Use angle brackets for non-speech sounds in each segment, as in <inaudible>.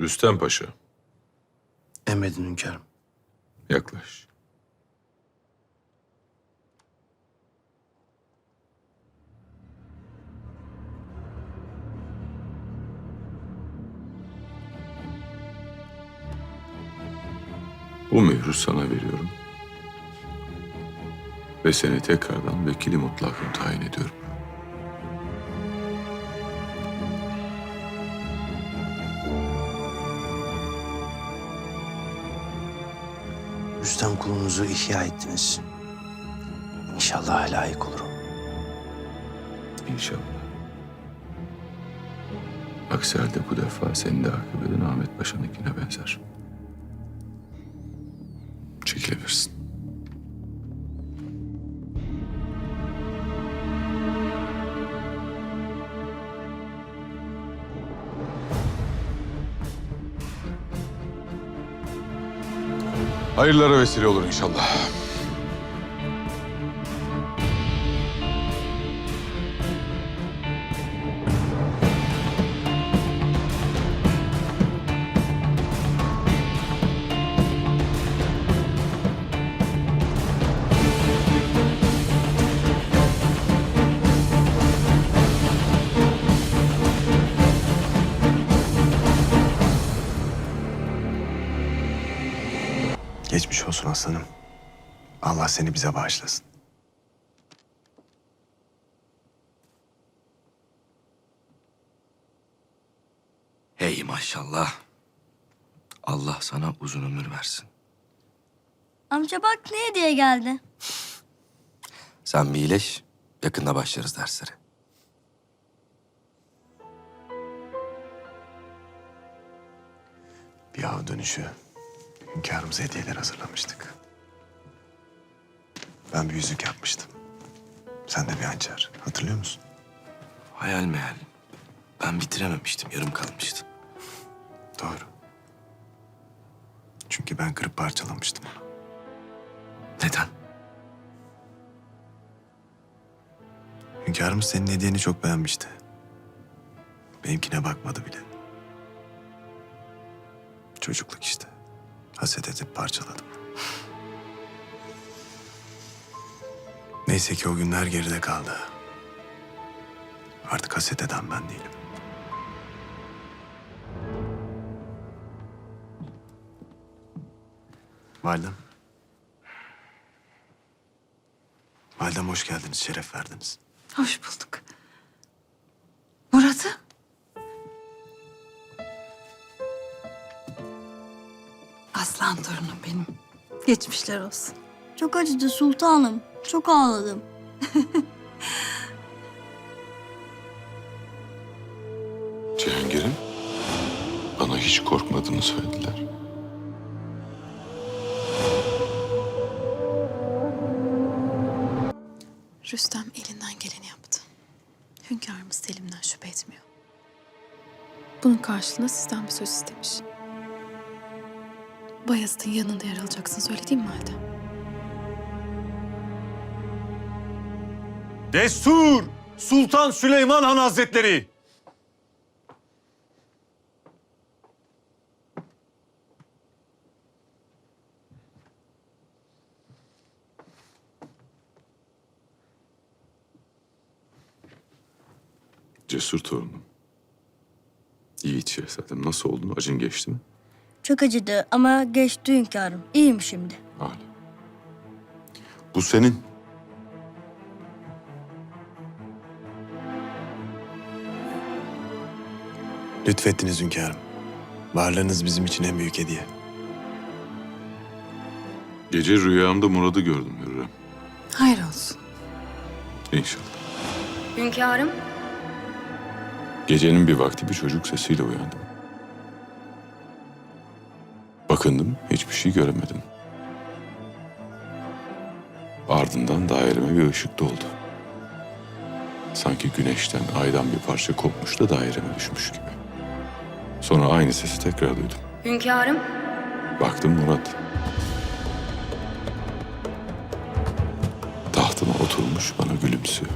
Rüstem Paşa, Emredin hünkârım. yaklaş. Bu mührü sana veriyorum. Ve seni tekrardan vekili mutlakım tayin ediyorum. Rüstem kulunuzu ihya ettiniz. İnşallah layık olurum. İnşallah. Aksi halde bu defa senin de akıbetin Ahmet Paşa'nınkine benzer. Hayırlara vesile olur inşallah. Geçmiş olsun aslanım. Allah seni bize bağışlasın. Hey maşallah. Allah sana uzun ömür versin. Amca bak ne hediye geldi. Sen bir iyileş, yakında başlarız derslere. Bir av dönüşü hünkârımıza hediyeler hazırlamıştık. Ben bir yüzük yapmıştım. Sen de bir hançer. Hatırlıyor musun? Hayal meyal. Ben bitirememiştim, yarım kalmıştı. Doğru. Çünkü ben kırıp parçalamıştım onu. Neden? Hünkârımız senin hediyeni çok beğenmişti. Benimkine bakmadı bile. Çocukluk işte. Haset edip parçaladım. Neyse ki o günler geride kaldı. Artık haset eden ben değilim. Validem. Validem hoş geldiniz, şeref verdiniz. Hoş bulduk. Geçmişler olsun. Çok acıdı sultanım. Çok ağladım. <laughs> Cihangir'im bana hiç korkmadığını söylediler. Rüstem elinden geleni yaptı. Hünkârımız Selim'den şüphe etmiyor. Bunun karşılığında sizden bir söz istemiş. Bayezid'in yanında yer alacaksınız öyle değil mi valide? Destur! Sultan Süleyman Han Hazretleri! Cesur torunum. Yiğit şehzadem nasıl oldun? Acın geçti mi? Çok acıdı ama geçti hünkârım. İyiyim şimdi. Hala. Bu senin. Lütfettiniz hünkârım. Varlığınız bizim için en büyük hediye. Gece rüyamda Murad'ı gördüm Hürrem. Hayır olsun. İnşallah. Hünkârım? Gecenin bir vakti bir çocuk sesiyle uyandım. Bakındım, hiçbir şey göremedim. Ardından daireme bir ışık doldu. Sanki güneşten, aydan bir parça kopmuş da daireme düşmüş gibi. Sonra aynı sesi tekrar duydum. Hünkârım? Baktım Murat. Tahtına oturmuş bana gülümsüyor.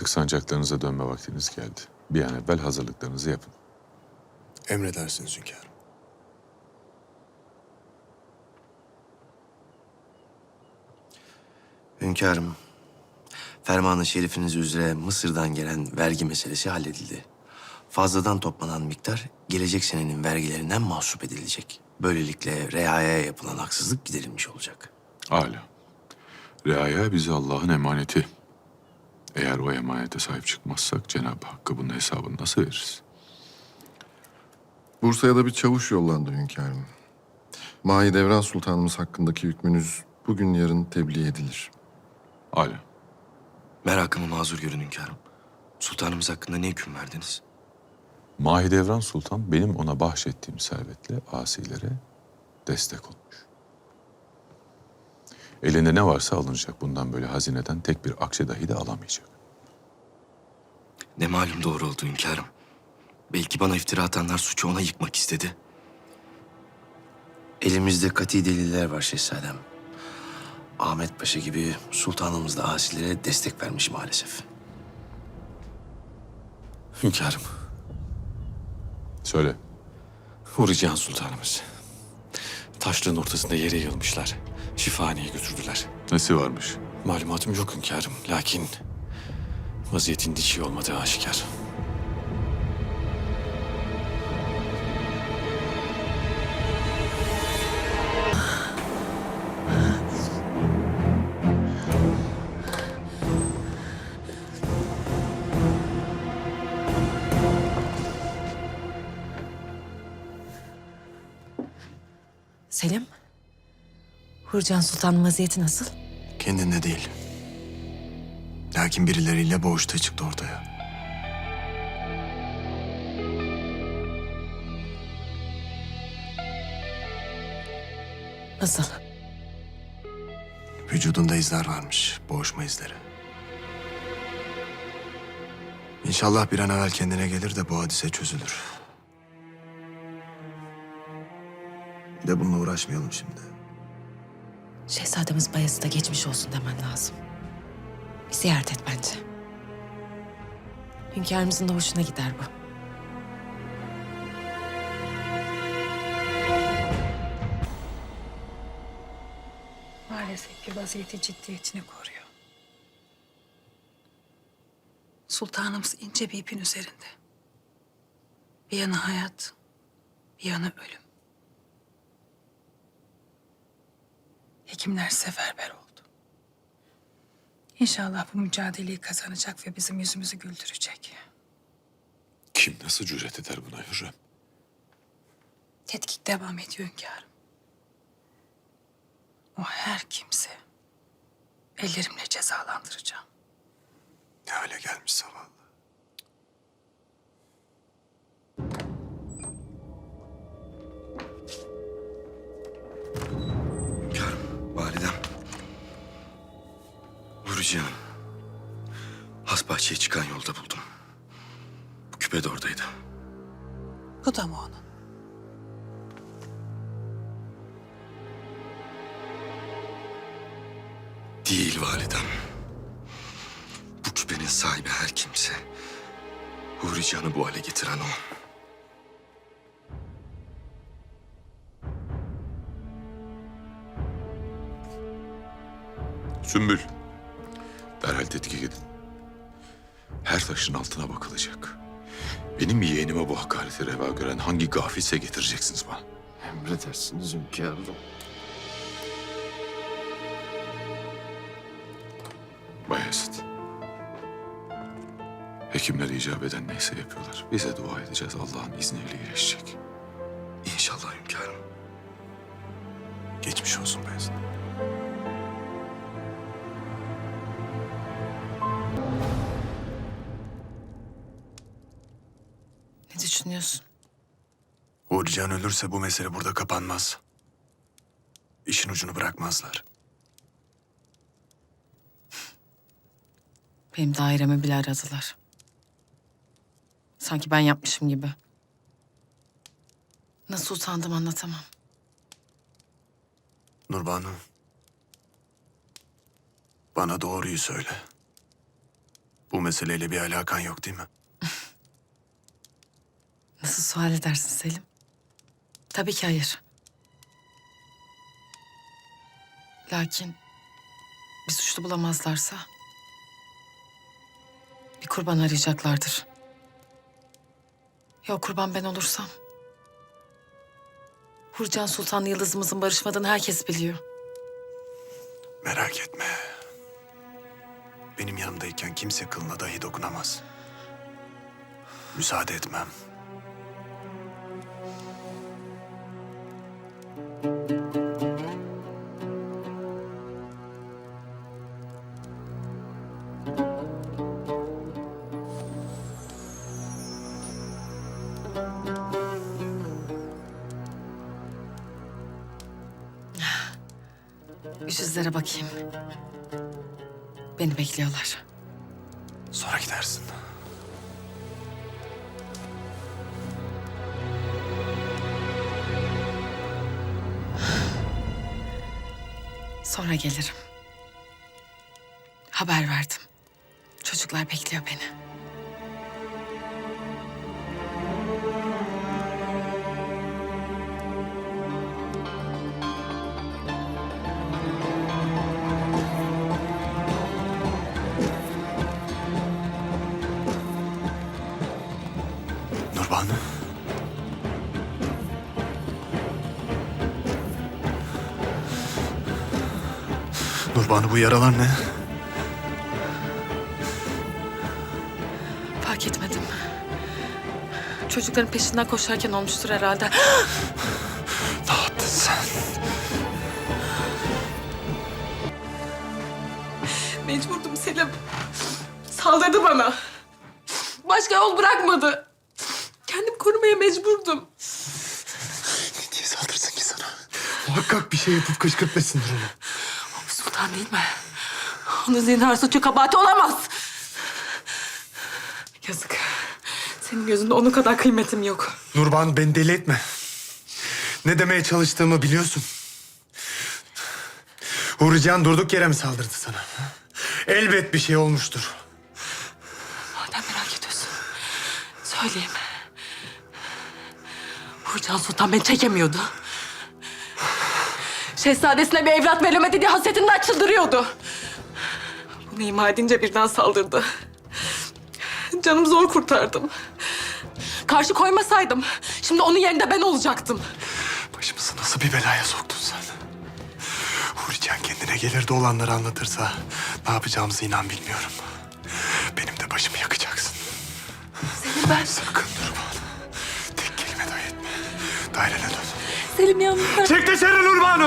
Artık sancaklarınıza dönme vaktiniz geldi. Bir an evvel hazırlıklarınızı yapın. Emredersiniz hünkârım. Hünkârım, fermanı şerifiniz üzere Mısır'dan gelen vergi meselesi halledildi. Fazladan toplanan miktar gelecek senenin vergilerinden mahsup edilecek. Böylelikle reaya yapılan haksızlık giderilmiş olacak. Âlâ. Reaya bize Allah'ın emaneti. Eğer o emanete sahip çıkmazsak Cenab-ı Hakk'a bunun hesabını nasıl veririz? Bursa'ya da bir çavuş yollandı hünkârım. Mahidevran Sultanımız hakkındaki hükmünüz bugün yarın tebliğ edilir. Âlâ. Merakımı mazur görün hünkârım. Sultanımız hakkında ne hüküm verdiniz? Mahidevran Sultan benim ona bahşettiğim servetle asilere destek olmuş. Elinde ne varsa alınacak. Bundan böyle hazineden tek bir akçe dahi de alamayacak. Ne malum doğru oldu hünkârım. Belki bana iftira atanlar suçu ona yıkmak istedi. Elimizde kati deliller var şehzadem. Ahmet Paşa gibi sultanımız da asilere destek vermiş maalesef. Hünkârım, Söyle. Hurican Sultanımız. Taşlığın ortasında yere yığılmışlar. Şifahaneye götürdüler. Nesi varmış? Malumatım yok hünkârım. Lakin vaziyetin hiç iyi olmadığı aşikar. Selim, Hurcan Sultan'ın vaziyeti nasıl? Kendinde değil. Lakin birileriyle boğuşta çıktı ortaya. Nasıl? Vücudunda izler varmış, boğuşma izleri. İnşallah bir an evvel kendine gelir de bu hadise çözülür. Bir de bununla uğraşmayalım şimdi. Şehzademiz Bayezid'e geçmiş olsun demen lazım. Bir ziyaret et bence. Hünkârımızın da hoşuna gider bu. Maalesef ki vaziyeti ciddiyetini koruyor. Sultanımız ince bir ipin üzerinde. Bir yanı hayat, bir yanı ölüm. Hekimler seferber oldu. İnşallah bu mücadeleyi kazanacak ve bizim yüzümüzü güldürecek. Kim nasıl cüret eder buna Hürrem? Tetkik devam ediyor hünkârım. O her kimse ellerimle cezalandıracağım. Ne hale gelmiş zavallı. Hurican. Hasbahçe'ye çıkan yolda buldum. Bu küpe de oradaydı. Bu da mı onun? Değil validem. Bu küpenin sahibi her kimse. Huri Can'ı bu hale getiren o. Sümbül. Tetkik edin. Her taşın altına bakılacak. Benim yeğenime bu hakareti reva gören hangi gafilse getireceksiniz bana. Emredersiniz hünkârım. Bayezid. Hekimler icap eden neyse yapıyorlar. Bize dua edeceğiz. Allah'ın izniyle iyileşecek. İnşallah hünkârım. Geçmiş olsun Beyazıt. Düşünüyorsun? Uğurcan ölürse bu mesele burada kapanmaz. İşin ucunu bırakmazlar. Benim dairemi bile aradılar. Sanki ben yapmışım gibi. Nasıl utandım anlatamam. Nurbanu. Bana doğruyu söyle. Bu meseleyle bir alakan yok değil mi? Nasıl sual edersin Selim? Tabii ki hayır. Lakin bir suçlu bulamazlarsa bir kurban arayacaklardır. Ya kurban ben olursam? Hurcan Sultan'la Yıldız'ımızın barışmadığını herkes biliyor. Merak etme. Benim yanımdayken kimse kılına dahi dokunamaz. Müsaade etmem. Üç yüzlere bakayım. Beni bekliyorlar. Sonra gidersin. Sonra gelirim. Haber verdim. Çocuklar bekliyor beni. Nurbanu bu yaralar ne? Fark etmedim. Çocukların peşinden koşarken olmuştur herhalde. Ne yaptın sen? Mecburdum Selim. Saldırdı bana. Başka yol bırakmadı. Kendimi korumaya mecburdum. Ne diye saldırsın ki sana? Muhakkak bir şey yapıp kışkırtmasındır onu. Sultan değil mi? Onun zinhar suçu kabahati olamaz. Yazık. Senin gözünde onun kadar kıymetim yok. Nurban beni deli etme. Ne demeye çalıştığımı biliyorsun. Uğurcan durduk yere mi saldırdı sana? ha? Elbet bir şey olmuştur. Madem merak ediyorsun. Söyleyeyim. Hurcan Sultan beni çekemiyordu. Şehzadesine bir evlat veremedi diye hasretinden çıldırıyordu. Bunu ima edince birden saldırdı. Canımı zor kurtardım. Karşı koymasaydım şimdi onun yerinde ben olacaktım. Başımızı nasıl bir belaya soktun sen? Uğurcan kendine gelir de olanları anlatırsa ne yapacağımızı inan bilmiyorum. Benim de başımı yakacaksın. Selim ben... Sakın Nurban. Tek kelime dahi etme. Dairene dön. Selim yalnız ben... Çık dışarı Nurbanu!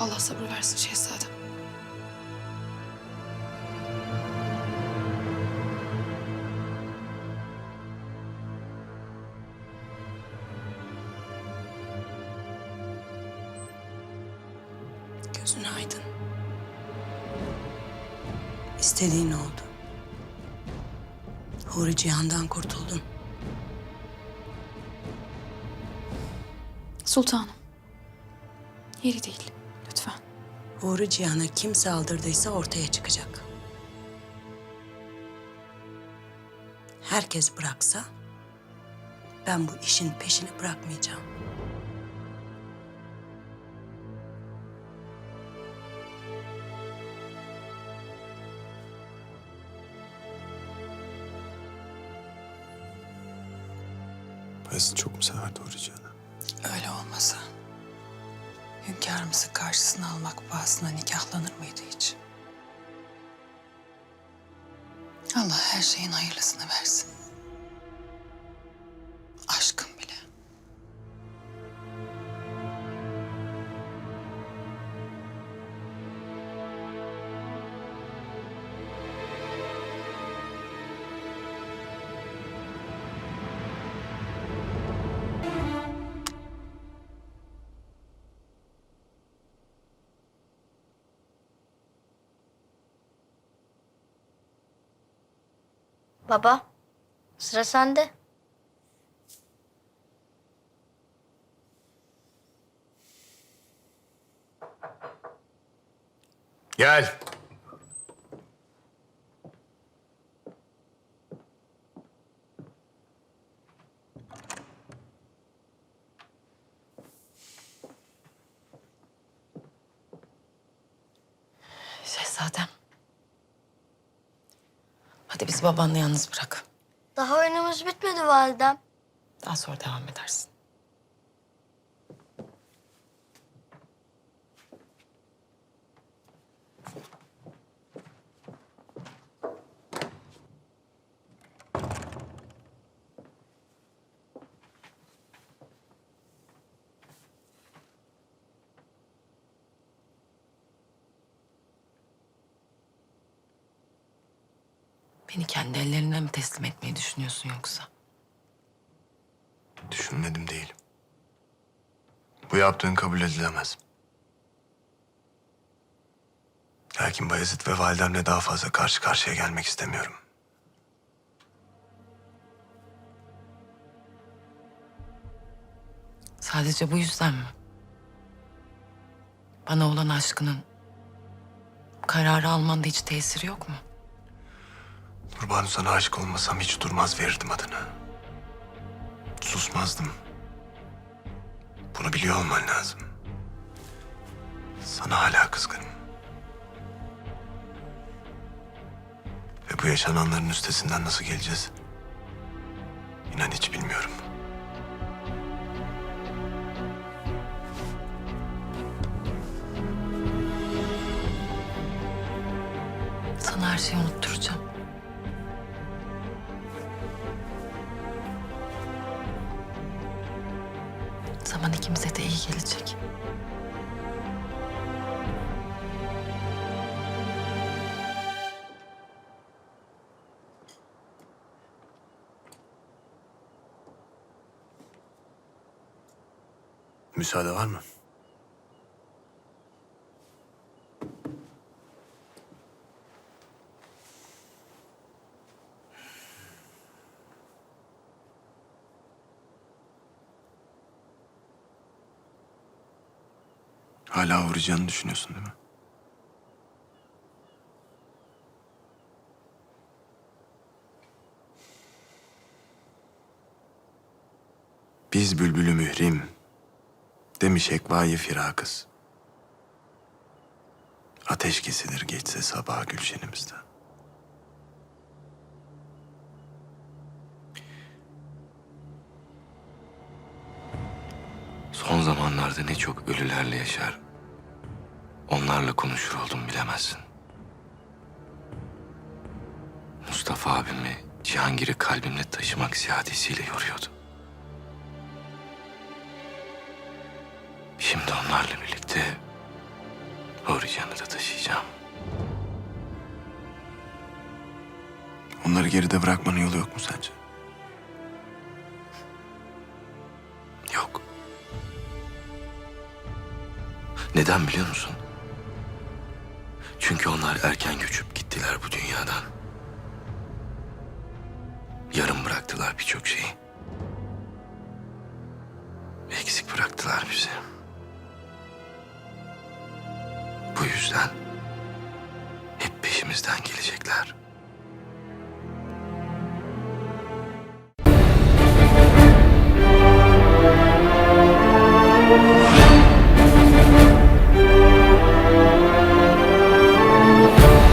Allah sabır versin şehzadem. Gözün aydın. İstediğin oldu. Huri Cihan'dan kurtuldun. Sultanım. Yeri değil. Huri Cihan'a kim saldırdıysa ortaya çıkacak. Herkes bıraksa ben bu işin peşini bırakmayacağım. Bayezid çok mu karşısına almak pahasına nikahlanır mıydı hiç? Allah her şeyin hayırlısını versin. Baba, sıra sende. Gel. Şehzadem. Hadi bizi babanla yalnız bırak. Daha oyunumuz bitmedi validem. Daha sonra devam edersin. Beni kendi ellerine mi teslim etmeyi düşünüyorsun yoksa? Düşünmedim değil. Bu yaptığın kabul edilemez. Lakin Bayezid ve validemle daha fazla karşı karşıya gelmek istemiyorum. Sadece bu yüzden mi? Bana olan aşkının kararı almanda hiç tesiri yok mu? Nurbanu sana aşık olmasam hiç durmaz verirdim adını. Susmazdım. Bunu biliyor olman lazım. Sana hala kızgınım. Ve bu yaşananların üstesinden nasıl geleceğiz? Müsaade var mı? Hala uğrayacağını düşünüyorsun değil mi? Biz bülbülü mührim, demiş ekvayı firakız. Ateş kesilir geçse sabah gülşenimizde. Son zamanlarda ne çok ölülerle yaşar. Onlarla konuşur oldum bilemezsin. Mustafa abimi Cihangir'i kalbimle taşımak ziyadesiyle yoruyordu. Şimdi onlarla birlikte Hurican'ı da taşıyacağım. Onları geride bırakmanın yolu yok mu sence? Yok. Neden biliyor musun? Çünkü onlar erken göçüp gittiler bu dünyadan. Yarım bıraktılar birçok şeyi. Eksik bıraktılar bizi. Yüzden hep peşimizden gelecekler.